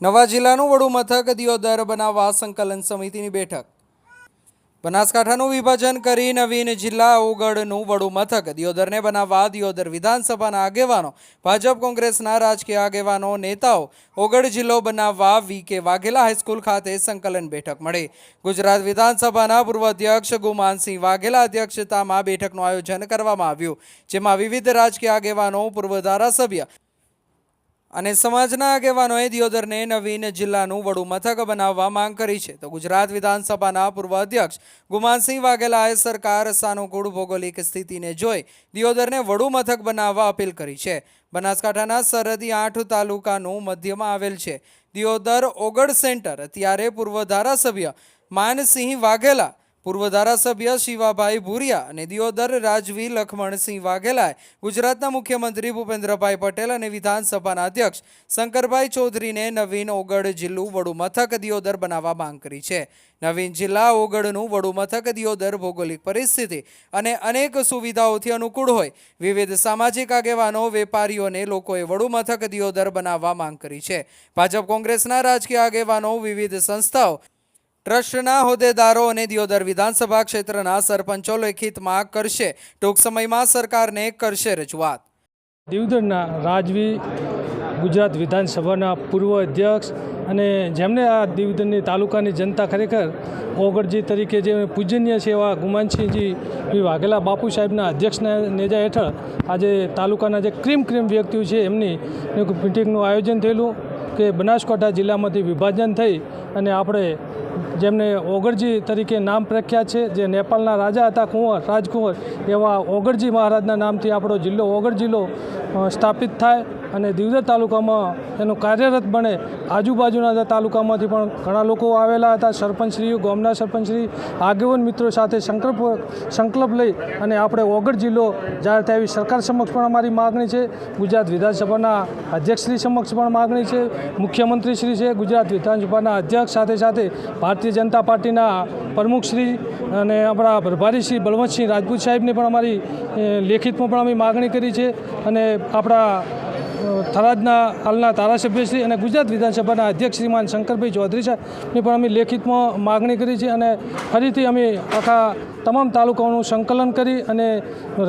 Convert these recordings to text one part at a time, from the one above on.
નવા જિલ્લાનું વડું મથક દિયોદર બનાવવા સંકલન સમિતિની બેઠક. બનાસકાંઠાનું વિભાજન કરી નવીન જિલ્લા ઓગળનું વડું મથક દિયોદરને બનાવવા દિયોદર વિધાનસભાના આગેવાનો, ભાજપ કોંગ્રેસના રાજકીય આગેવાનો, નેતાઓ ઓગળ જિલ્લો બનાવવા વી કે વાઘેલા હાઈસ્કૂલ ખાતે સંકલન બેઠક મળી. ગુજરાત વિધાનસભાના પૂર્વ અધ્યક્ષ ગુમાનસિંહ વાઘેલા અધ્યક્ષતામાં બેઠકનું આયોજન કરવામાં આવ્યું, જેમાં વિવિધ રાજકીય આગેવાનો, પૂર્વ ધારાસભ્ય અને સમાજના આગેવાનોએ દિયોદરને નવીન જિલ્લાનું વડું મથક બનાવવા માંગ કરી છે. તો ગુજરાત વિધાનસભાના પૂર્વ અધ્યક્ષ ગુમાનસિંહ વાઘેલાએ સરકાર સાનુકૂળ ભૌગોલિક સ્થિતિને જોઈ દિયોદરને વડુ મથક બનાવવા અપીલ કરી છે. બનાસકાંઠાના સરહદી આઠ તાલુકાનું મધ્યમાં આવેલ છે. દિયોદર ઓગળ સેન્ટર, ત્યારે પૂર્વ ધારાસભ્ય માનસિંહ વાઘેલા પૂર્વ ધારાસભ્ય શિવાભાઈ ભૂરિયા અને દિયોદર રાજવી લખમણસિંહ વાઘેલાએ ગુજરાતના મુખ્યમંત્રી ભૂપેન્દ્રભાઈ પટેલ અને વિધાનસભાના અધ્યક્ષ શંકરભાઈ ચૌધરીને નવીન ઓગળ જિલ્લું વડું મથક દિયોદર બનાવવા માંગ કરી છે. નવીન જિલ્લા ઓગળનું વડુમથક દિયોદર ભૌગોલિક પરિસ્થિતિ અને અનેક સુવિધાઓથી અનુકૂળ હોય. વિવિધ સામાજિક આગેવાનો વેપારીઓને લોકોએ વડુમથક દિયોદર બનાવવા માંગ કરી છે. ભાજપ કોંગ્રેસના રાજકીય આગેવાનો, વિવિધ સંસ્થાઓ ટ્રસ્ટના હોદ્દેદારો અને દિયોદર વિધાનસભા ક્ષેત્રના સરપંચો લેખિતમાં કરશે. ટૂંક સમયમાં સરકારને કરશે રજૂઆત. દીવદરના રાજવી ગુજરાત વિધાનસભાના પૂર્વ અધ્યક્ષ અને જેમને આ દીવદરની તાલુકાની જનતા ખરેખર ઓગળજી તરીકે જે પૂજનીય છે એવા ગુમાનસિંહજી વાઘેલા બાપુ સાહેબના અધ્યક્ષના નેજા હેઠળ આજે તાલુકાના જે ક્રીમ ક્રીમ વ્યક્તિઓ છે એમની મિટિંગનું આયોજન થયેલું કે બનાસકાંઠા જિલ્લામાંથી વિભાજન થઈ અને આપણે જેમને ઓગળજી તરીકે નામ પ્રખ્યાત છે, જે નેપાળના રાજા હતા કુંવર, રાજકુંવર, એવા ઓગળજી મહારાજના નામથી આપણો જિલ્લો ઓગળ જિલ્લો સ્થાપિત થાય. અને દિવદર તાલુકામાં એનું કાર્યરત બને. આજુબાજુના તાલુકામાંથી પણ ઘણા લોકો આવેલા હતા. સરપંચશ્રીઓ, ગામના સરપંચશ્રી, આગેવાન મિત્રો સાથે સંકલ્પ સંકલ્પ લઈ અને આપણે ઓગળ જિલ્લો જાહેર થાય એવી સરકાર સમક્ષ પણ અમારી માગણી છે. ગુજરાત વિધાનસભાના અધ્યક્ષશ્રી સમક્ષ પણ માગણી છે. મુખ્યમંત્રીશ્રી છે, ગુજરાત વિધાનસભાના અધ્યક્ષ સાથે સાથે ભારતીય જનતા પાર્ટીના પ્રમુખશ્રી અને આપણા પ્રભારીશ્રી બળવંતસિંહ રાજપૂત સાહેબને પણ અમારી લેખિતમાં પણ અમે માગણી કરી છે. અને આપણા થરાદના હાલના ધારાસભ્યશ્રી અને ગુજરાત વિધાનસભાના અધ્યક્ષ શ્રીમાન શંકરભાઈ ચૌધરી સાહેબની પણ અમે લેખિતમાં માગણી કરી છે અને ફરીથી અમે આખા તમામ તાલુકાઓનું સંકલન કરી અને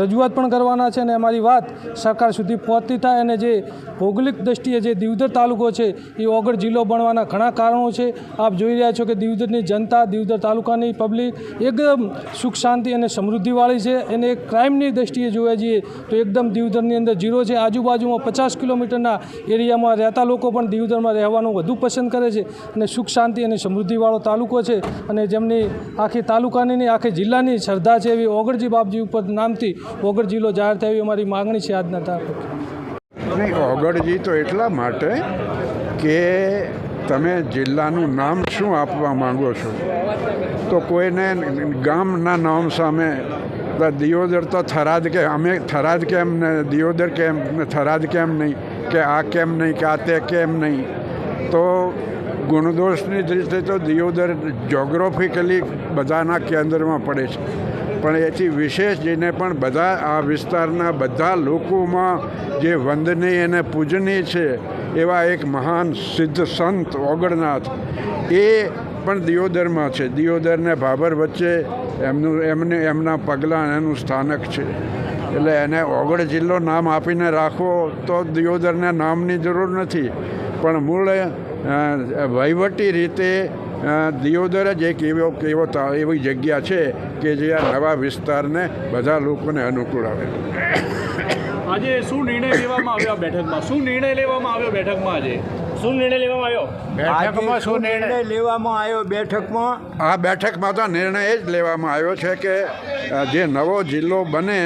રજૂઆત પણ કરવાના છે અને અમારી વાત સરકાર સુધી પહોંચતી થાય અને જે ભૌગોલિક દ્રષ્ટિએ જે દિવદર તાલુકો છે, એ ઓગળ જિલ્લો બનવાના ઘણા કારણો છે. આપ જોઈ રહ્યા છો કે દિવદરની જનતા, દિવદર તાલુકાની પબ્લિક એકદમ સુખ શાંતિ અને સમૃદ્ધિવાળી છે. એને ક્રાઇમની દ્રષ્ટિએ જોવા જઈએ તો એકદમ દિવદરની અંદર જીરો છે. આજુબાજુમાં પચાસ કિલોમીટરના એરિયામાં રહેતા લોકો પણ દિવદરમાં રહેવાનું વધુ પસંદ કરે છે અને સુખ, શાંતિ અને સમૃદ્ધિવાળો તાલુકો છે અને જેમની આખી તાલુકાની આખી જિલ્લાની શ્રદ્ધા છે એવી ઓગળજી બાપજી ઉપર નામથી ઓગળ જિલ્લો જાહેર થાય એવી અમારી માગણી છે આજના તારીખે ઓગળજી તો એટલા માટે કે તમે જિલ્લાનું નામ શું આપવા માંગો છો? તો કોઈને ગામના નામ સામે દિયોદર તો થરાદ કે અમે થરાદ કેમ ને દિયોદર કેમ ને થરાદ કેમ નહીં? કે આ કેમ નહીં, કે આ તે કેમ નહીં? તો ગુણદોષની રીતે તો દિયોદર જોગ્રાફિકલી બધાના કેન્દ્રમાં પડે છે. પણ એથી વિશેષ જઈને પણ બધા આ વિસ્તારના બધા લોકોમાં જે વંદનીય અને પૂજનીય છે, એવા એક મહાન સિદ્ધ સંત ઓગળનાથ એ પણ દિયોદરમાં છે. દિયોદર ને ભાભર વચ્ચે એમનું, એમને, એમના પગલાં એનું સ્થાનક છે. એટલે એને ઓગળ જિલ્લો નામ આપીને રાખવો તો દિયોદરને નામની જરૂર નથી. પણ મૂળ વહીવટી રીતે દિયોદર જ એક એવો એવો એવી જગ્યા છે કે જે આ નવા વિસ્તારને બધા લોકોને અનુકૂળ આવે. આજે શું નિર્ણય લેવામાં આવ્યો બેઠકમાં? શું નિર્ણય લેવામાં આવ્યો બેઠકમાં આજે? શું નિર્ણય લેવામાં આવ્યો? બેઠકમાં શું નિર્ણય? લેવામાં આવ્યો બેઠકમાં? આ બેઠકમાં તો નિર્ણય એ જ લેવામાં આવ્યો છે કે જે નવો જિલ્લો બને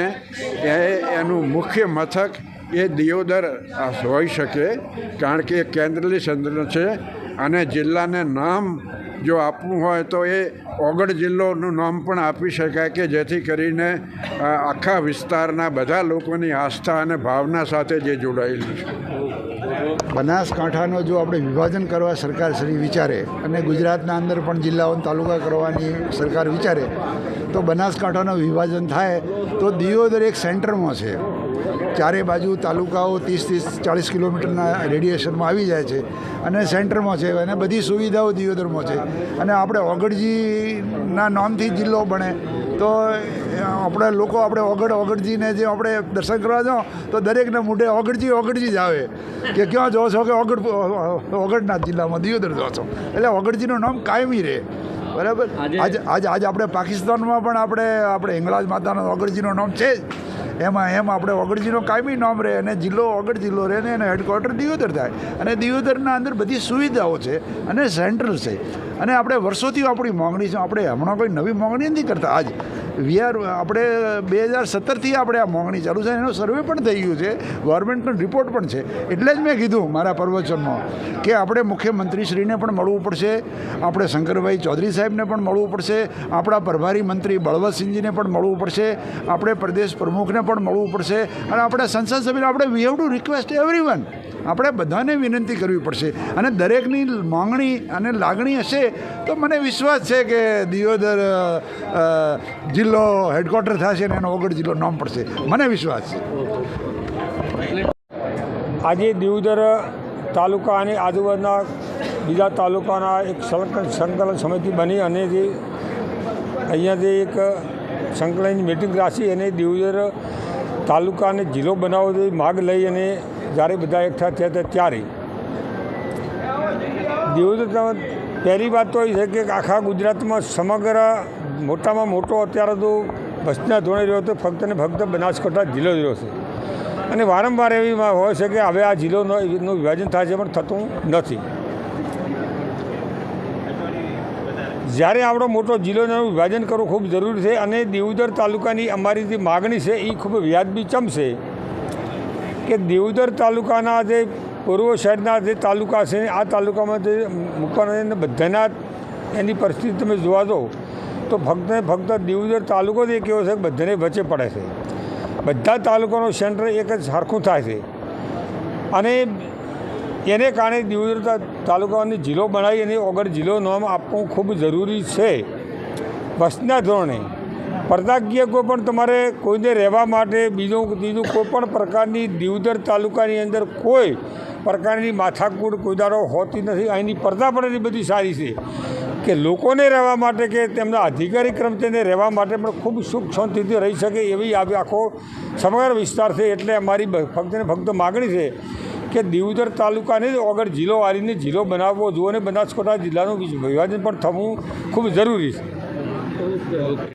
એ એનું મુખ્ય મથક એ દિયોદર હોઈ શકે. કારણ કે એ કેન્દ્રની સંદર્ભ છે અને જિલ્લાને નામ જો આપવું હોય તો એ ઓગળ જિલ્લોનું નામ પણ આપી શકાય કે જેથી કરીને આખા વિસ્તારના બધા લોકોની આસ્થા અને ભાવના સાથે જે જોડાયેલું છે. બનાસકાંઠાનો જો આપણે વિભાજન કરવા સરકાર શ્રી વિચારે અને ગુજરાતના અંદર પણ જિલ્લાઓ તાલુકા કરવાની સરકાર વિચારે, તો બનાસકાંઠાનું વિભાજન થાય તો દિયોદર એક સેન્ટરમાં છે. ચારે બાજુ તાલુકાઓ ત્રીસ ત્રીસ ચાળીસ કિલોમીટરના રેડિયેશનમાં આવી જાય છે અને સેન્ટરમાં છે અને બધી સુવિધાઓ દિયોદરમાં છે. અને આપણે ઓગડજીના નામથી જિલ્લો બને. તો આપણે લોકો આપણે ઓગડ ઓગડજીને જે આપણે દર્શન કરવા જાઓ તો દરેકને મોઢે ઓગળજી ઓગડજી જ આવે. કે ક્યાં જાઓ છો કે ઓગડ ઓગડના જિલ્લામાં દિયોદર જાઓ છો? એટલે ઓગડજીનું નામ કાયમી રહે. બરાબર? આજે- આજે આજે આજે આપણે પાકિસ્તાનમાં પણ આપણે આપણે હિંગળાજ માતાના ઓગડજીનું નામ છે જ. એમાં એમ આપણે ઓગળજીનો કાયમી નામ રહે અને જિલ્લો ઓગળ જિલ્લો રહે અને એનો હેડક્વાર્ટર દિયોદર થાય. અને દિયોદરના અંદર બધી સુવિધાઓ છે અને સેન્ટ્રલ છે. અને આપણે વર્ષોથી આપણી માગણી છે, આપણે હમણાં કોઈ નવી માગણી નથી કરતા. આજ વી આર આપણે બે હજાર સત્તરથી આપણે આ મોંઘણી ચાલુ છે એનો સર્વે પણ થઈ ગયું છે. ગવર્મેન્ટનો રિપોર્ટ પણ છે. એટલે જ મેં કીધું મારા પ્રવચનમાં કે આપણે મુખ્યમંત્રીશ્રીને પણ મળવું પડશે, આપણે શંકરભાઈ ચૌધરી સાહેબને પણ મળવું પડશે, આપણા પ્રભારી મંત્રી બળવંતસિંહજીને પણ મળવું પડશે, આપણે પ્રદેશ પ્રમુખને પણ મળવું પડશે અને આપણે સંસદ સભ્યને આપણે we have to request every આપણે બધાને વિનંતી કરવી પડશે. અને દરેકની માંગણી અને લાગણી હશે તો મને વિશ્વાસ છે કે દિયોદર જિલ્લો હેડક્વાર્ટર થશે અને એનો ઓગળ જિલ્લો નામ પડશે. મને વિશ્વાસ છે. આજે દિયોદર તાલુકા અને આજુબાજુના બીજા તાલુકાના એક સંકલન સંકલન સમિતિ બની અને જે અહીંયાથી એક સંકલનની મિટિંગ રાખી અને દિવદર તાલુકાને જિલ્લો બનાવવાની માગ લઈ અને જ્યારે બધા એકઠા થયા હતા ત્યારે. દિવદર તા- પહેલી વાત તો એ છે કે આખા ગુજરાતમાં સમગ્ર મોટામાં મોટો અત્યારે તો બસના ધોરણે રહ્યો તો ફક્ત ને ફક્ત બનાસકાંઠા જિલ્લો જ રહ્યો છે. અને વારંવાર એવી હોય છે કે હવે આ જિલ્લોનો વિભાજન થાય છે પણ થતું નથી. જ્યારે આપણો મોટો જિલ્લોનું વિભાજન કરવું ખૂબ જરૂરી છે અને દેવુદર તાલુકાની અમારી જે માગણી છે એ ખૂબ વ્યાજબી ચમશે કે દેવદર તાલુકાના જે પૂર્વ શહેરના જે તાલુકા છે, આ તાલુકામાં જે મૂકવાના બધાના એની પરિસ્થિતિ તમે જોવા દો તો ફક્ત ફક્ત દેવદર તાલુકો જ એક એવો છે કે બધાને વચ્ચે પડે છે. બધા તાલુકાનું સેન્ટર એક જ સરખું થાય છે. અને એને કારણે દિવદર તાલુકાની જિલ્લો બનાવી અને ઓગળ જિલ્લો નામ આપવું ખૂબ જરૂરી છે. વસના ધોરણે પરદાગીય કોઈ પણ તમારે કોઈને રહેવા માટે બીજું બીજું કોઈ પણ પ્રકારની દિવદર તાલુકાની અંદર કોઈ પ્રકારની માથાકૂટ કોઈદારો હોતી નથી. અહીંની પડદા પણ એટલી બધી સારી છે કે લોકોને રહેવા માટે કે તેમના અધિકારી કર્મચારીને રહેવા માટે પણ ખૂબ સુખ શાંતિથી રહી શકે એવી આખો સમગ્ર વિસ્તાર છે. એટલે અમારી ફક્ત ને ફક્ત માગણી છે કે દિવદર તાલુકાને જ ઓગળ જિલ્લો વાળીને જિલ્લો બનાવવો જોઈએ અને બનાસકાંઠા જિલ્લાનું વિભાજન પણ થવું ખૂબ જરૂરી છે.